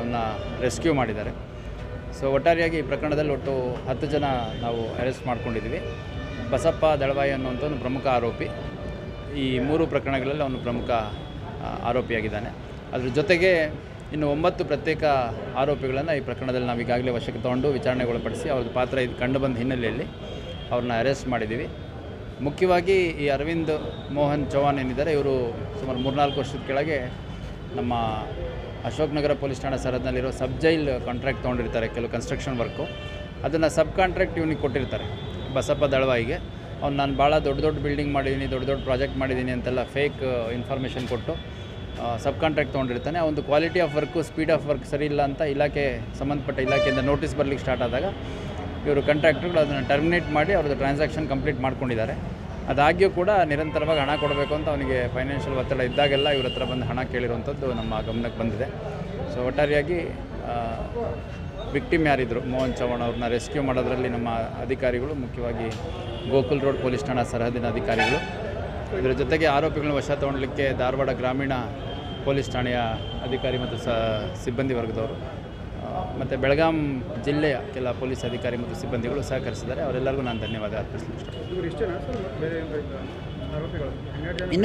ಅವನ್ನ ರೆಸ್ಕ್ಯೂ ಮಾಡಿದ್ದಾರೆ. ಸೊ ಒಟ್ಟಾರೆಯಾಗಿ ಈ ಪ್ರಕರಣದಲ್ಲಿ ಒಟ್ಟು ಹತ್ತು ಜನ ನಾವು ಅರೆಸ್ಟ್ ಮಾಡ್ಕೊಂಡಿದ್ದೀವಿ. ಬಸಪ್ಪ ದಳವಾಯಿ ಅನ್ನುವಂಥ ಒಂದು ಪ್ರಮುಖ ಆರೋಪಿ. ಈ ಮೂರು ಪ್ರಕರಣಗಳಲ್ಲಿ ಅವನು ಪ್ರಮುಖ ಆರೋಪಿಯಾಗಿದ್ದಾನೆ. ಅದ್ರ ಜೊತೆಗೆ ಇನ್ನು ಒಂಬತ್ತು ಪ್ರತ್ಯೇಕ ಆರೋಪಿಗಳನ್ನು ಈ ಪ್ರಕರಣದಲ್ಲಿ ನಾವು ಈಗಾಗಲೇ ವಶಕ್ಕೆ ತಗೊಂಡು ವಿಚಾರಣೆಗೊಳಪಡಿಸಿ ಅವ್ರದ್ದು ಪಾತ್ರ ಇದು ಕಂಡುಬಂದ ಹಿನ್ನೆಲೆಯಲ್ಲಿ ಅವ್ರನ್ನ ಅರೆಸ್ಟ್ ಮಾಡಿದ್ದೀವಿ. ಮುಖ್ಯವಾಗಿ ಈ ಅರವಿಂದ್ ಮೋಹನ್ ಚೌಹಾನ್ ಏನಿದ್ದಾರೆ, ಇವರು ಸುಮಾರು ಮೂರ್ನಾಲ್ಕು ವರ್ಷದ ಕೆಳಗೆ ನಮ್ಮ ಅಶೋಕ್ ನಗರ ಪೊಲೀಸ್ ಠಾಣಾ ಸರಹದ್ನಲ್ಲಿರೋ ಸಬ್ ಜೈಲ್ ಕಾಂಟ್ರಾಕ್ಟ್ ತೊಗೊಂಡಿರ್ತಾರೆ ಕೆಲವು ಕನ್ಸ್ಟ್ರಕ್ಷನ್ ವರ್ಕು ಅದನ್ನು ಸಬ್ ಕಾಂಟ್ರಾಕ್ಟ್ ಇವನಿಗೆ ಕೊಟ್ಟಿರ್ತಾರೆ, ಬಸಪ್ಪ ದಳವಾಯಿಗೆ. ಅವ್ನು ನಾನು ಭಾಳ ದೊಡ್ಡ ದೊಡ್ಡ ಬಿಲ್ಡಿಂಗ್ ಮಾಡಿದ್ದೀನಿ ದೊಡ್ಡ ದೊಡ್ಡ ಪ್ರಾಜೆಕ್ಟ್ ಮಾಡಿದ್ದೀನಿ ಅಂತೆಲ್ಲ ಫೇಕ್ ಇನ್ಫಾರ್ಮೇಷನ್ ಕೊಟ್ಟು ಸಬ್ ಕಾಂಟ್ರಾಕ್ಟ್ ತೊಗೊಂಡಿರ್ತಾನೆ. ಒಂದು quality of work speed of work ಸರಿ ಇಲ್ಲ ಅಂತ ಇಲಾಖೆ, ಸಂಬಂಧಪಟ್ಟ ಇಲಾಖೆಯಿಂದ ನೋಟಿಸ್ ಬರಲಿಕ್ಕೆ ಸ್ಟಾರ್ಟ್ ಆದಾಗ, ಇವರು ಕಾಂಟ್ರಾಕ್ಟರ್ಗಳು ಅದನ್ನು ಟರ್ಮಿನೇಟ್ ಮಾಡಿ ಅವ್ರದ್ದು ಟ್ರಾನ್ಸಾಕ್ಷನ್ ಕಂಪ್ಲೀಟ್ ಮಾಡ್ಕೊಂಡಿದ್ದಾರೆ. ಅದಾಗ್ಯೂ ಕೂಡ ನಿರಂತರವಾಗಿ ಹಣ ಕೊಡಬೇಕು ಅಂತ ಅವನಿಗೆ ಫೈನಾನ್ಷಿಯಲ್ ಒತ್ತಡ ಇದ್ದಾಗೆಲ್ಲ ಇವ್ರ ಹತ್ರ ಬಂದು ಹಣ ಕೇಳಿರುವಂಥದ್ದು ನಮ್ಮ ಗಮನಕ್ಕೆ ಬಂದಿದೆ. ಸೊ ಒಟ್ಟಾರೆಯಾಗಿ ವಿಕ್ಟಿಮ್ ಯಾರಿದ್ರು, ಮೋಹನ್ ಚೌಹಾಣ್ ಅವ್ರನ್ನ ರೆಸ್ಕ್ಯೂ ಮಾಡೋದ್ರಲ್ಲಿ ನಮ್ಮ ಅಧಿಕಾರಿಗಳು, ಮುಖ್ಯವಾಗಿ ಗೋಕುಲ್ ರೋಡ್ ಪೊಲೀಸ್ ಠಾಣಾ ಸರಹದಿನ ಅಧಿಕಾರಿಗಳು. ಇದರ ಜೊತೆಗೆ ಆರೋಪಿಗಳನ್ನ ವಶ ತಗೊಳ್ಳಲಿಕ್ಕೆ ಧಾರವಾಡ ಗ್ರಾಮೀಣ ಪೊಲೀಸ್ ಠಾಣೆಯ ಅಧಿಕಾರಿ ಮತ್ತು ಸಿಬ್ಬಂದಿ ವರ್ಗದವರು. ಮತ್ತು ಬೆಳಗಾಂ ಜಿಲ್ಲೆಯ ಕೆಲ ಪೊಲೀಸ್ ಅಧಿಕಾರಿ ಮತ್ತು ಸಿಬ್ಬಂದಿಗಳು ಸಹಕರಿಸಿದ್ದಾರೆ. ಅವರೆಲ್ಲರಿಗೂ ನಾನು ಧನ್ಯವಾದ ಇಷ್ಟಪಡ್ತೀನಿ